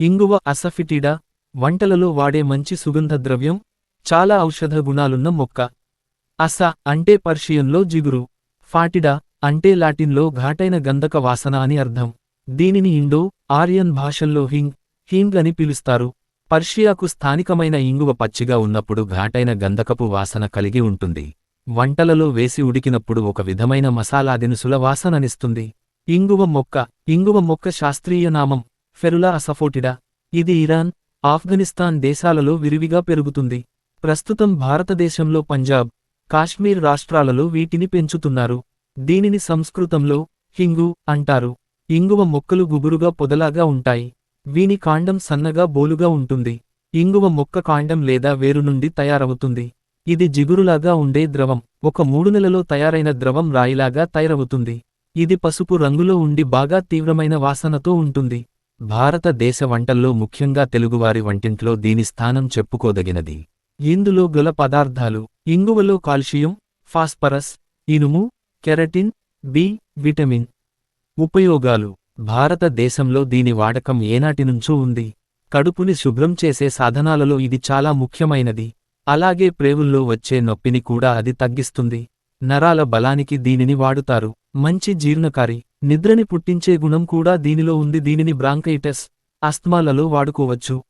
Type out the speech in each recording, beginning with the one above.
ఇంగువ అసఫిటిడా వంటలలో వాడే మంచి సుగంధ ద్రవ్యం చాలా ఔషధ గుణాలున్న మొక్క. అస అంటే పర్షియన్లో జిగురు ఫాటిడా అంటే లాటిన్లో ఘాటైన గంధక వాసన అని అర్థం. దీనిని ఇండో ఆర్యన్ భాషల్లో హింగ్ హింగ్ అని పిలుస్తారు. పర్షియాకు స్థానికమైన ఇంగువ పచ్చిగా ఉన్నప్పుడు ఘాటైన గంధకపు వాసన కలిగి ఉంటుంది. వంటలలో వేసి ఉడికినప్పుడు ఒక విధమైన మసాలా దినుసుల వాసననిస్తుంది. ఇంగువ మొక్క ఇంగువ మొక్క శాస్త్రీయ నామం. Ferula asafoetida. ఇది ఇరాన్ ఆఫ్ఘనిస్తాన్ దేశాలలో విరివిగా పెరుగుతుంది. ప్రస్తుతం భారతదేశంలో పంజాబ్ కాశ్మీర్ రాష్ట్రాలలో వీటిని పెంచుతున్నారు. దీనిని సంస్కృతంలో హింగు అంటారు. ఇంగువ మొక్కలు గుబురుగా పొదలాగా ఉంటాయి. వీని కాండం సన్నగా బోలుగా ఉంటుంది. ఇంగువ మొక్క కాండం లేదా వేరు నుండి తయారవుతుంది. ఇది జిగురులాగా ఉండే ద్రవం. ఒక మూడు నెలలో తయారైన ద్రవం రాయిలాగా తయారవుతుంది. ఇది పసుపు రంగులో ఉండి బాగా తీవ్రమైన వాసనతో ఉంటుంది. భారతదేశ వంటల్లో ముఖ్యంగా తెలుగువారి వంటింట్లో దీని స్థానం చెప్పుకోదగినది. ఇందులో గల పదార్థాలు ఇంగువలో కాల్షియం ఫాస్ఫరస్ ఇనుము కెరటిన్ బి విటమిన్. ఉపయోగాలు. భారతదేశంలో దీని వాడకం ఏనాటినుంచూ ఉంది. కడుపుని శుభ్రం చేసే సాధనాలలో ఇది చాలా ముఖ్యమైనది. అలాగే ప్రేవుల్లో వచ్చే నొప్పిని కూడా అది తగ్గిస్తుంది. నరాల బలానికి దీనిని వాడుతారు. మంచి జీర్ణకారి. నిద్రని పుట్టించే గుణం కూడా దీనిలో ఉంది. దీనిని బ్రాంకైటస్ అస్త్మాలలో వాడుకోవచ్చు.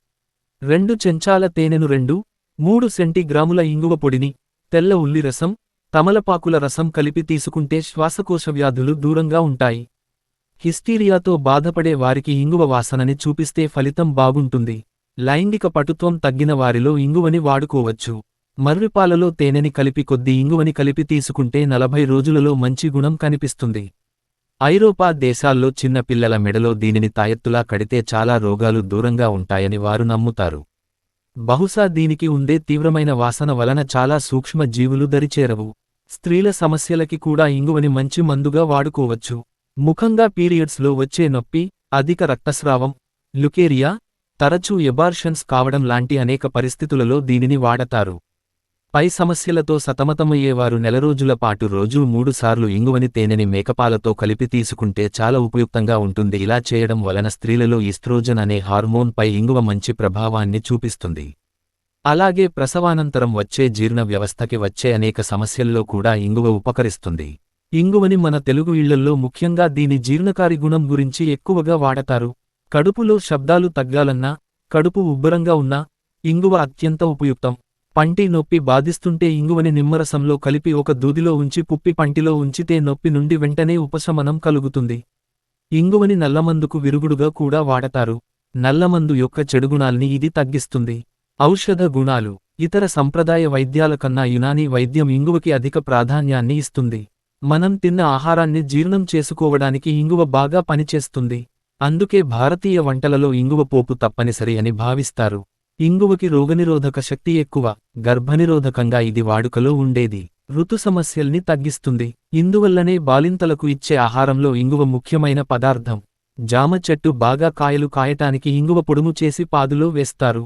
రెండు చెంచాల తేనెను రెండు మూడు సెంటీగ్రాముల ఇంగువ పొడిని తెల్ల ఉల్లి రసం తమలపాకుల రసం కలిపి తీసుకుంటే శ్వాసకోశ వ్యాధులు దూరంగా ఉంటాయి. హిస్టీరియాతో బాధపడే వారికి ఇంగువ వాసనని చూపిస్తే ఫలితం బాగుంటుంది. లైంగిక పటుత్వం తగ్గిన వారిలో ఇంగువని వాడుకోవచ్చు. మర్రిపాలలో తేనెని కలిపి కొద్ది ఇంగువని కలిపి తీసుకుంటే నలభై రోజులలో మంచి గుణం కనిపిస్తుంది. ఐరోపా దేశాల్లో చిన్న పిల్లల మెడలో దీనిని తాయెత్తులా కడితే చాలా రోగాలు దూరంగా ఉంటాయని వారు నమ్ముతారు. బహుశా దీనికి ఉండే తీవ్రమైన వాసన వలన చాలా సూక్ష్మ జీవులు దరిచేరవు. స్త్రీల సమస్యలకి కూడా ఇంగువని మంచి మందుగా వాడుకోవచ్చు. ముఖంగా పీరియడ్స్లో వచ్చే నొప్పి అధిక రక్తస్రావం లుకేరియా తరచూ ఎబార్షన్స్ కావడం లాంటి అనేక పరిస్థితులలో దీనిని వాడతారు. పై సమస్యలతో సతమతమయ్యేవారు నెల రోజుల పాటు రోజూ మూడుసార్లు ఇంగువని తేనెని మేకపాలతో కలిపి తీసుకుంటే చాలా ఉపయుక్తంగా ఉంటుంది. ఇలా చేయడం వలన స్త్రీలలో ఈస్ట్రోజన్ అనే హార్మోన్ పై ఇంగువ మంచి ప్రభావాన్ని చూపిస్తుంది. అలాగే ప్రసవానంతరం వచ్చే జీర్ణ వ్యవస్థకి వచ్చే అనేక సమస్యల్లో కూడా ఇంగువ ఉపకరిస్తుంది. ఇంగువని మన తెలుగు ఇళ్ళల్లో ముఖ్యంగా దీని జీర్ణకారి గుణం గురించి ఎక్కువగా వాడతారు. కడుపులో శబ్దాలు తగ్గాలన్నా కడుపు ఉబ్బరంగా ఉన్నా ఇంగువ అత్యంత ఉపయుక్తం. పంటి నొప్పి బాధిస్తుంటే ఇంగువని నిమ్మరసంలో కలిపి ఒక దూదిలో ఉంచి పుప్పి పంటిలో ఉంచితే నొప్పి నుండి వెంటనే ఉపశమనం కలుగుతుంది. ఇంగువని నల్లమందుకు విరుగుడుగా కూడా వాడతారు. నల్లమందు యొక్క చెడుగుణాల్ని ఇది తగ్గిస్తుంది. ఔషధ గుణాలు. ఇతర సంప్రదాయ వైద్యాల కన్నా యునానీ వైద్యం ఇంగువకి అధిక ప్రాధాన్యాన్ని ఇస్తుంది. మనం తిన్న ఆహారాన్ని జీర్ణం చేసుకోవడానికి ఇంగువ బాగా పనిచేస్తుంది. అందుకే భారతీయ వంటలలో ఇంగువ పోపు తప్పనిసరి అని భావిస్తారు. ఇంగువకి రోగనిరోధక శక్తి ఎక్కువ గర్భనిరోధకంగా ఇది వాడుకలో ఉండేది. ఋతు సమస్యల్ని తగ్గిస్తుంది. ఇందువల్లనే బాలింతలకు ఇచ్చే ఆహారంలో ఇంగువ ముఖ్యమైన పదార్థం. జామ చెట్టు బాగా కాయలు కాయటానికి ఇంగువ పొడుము చేసి పాదులో వేస్తారు.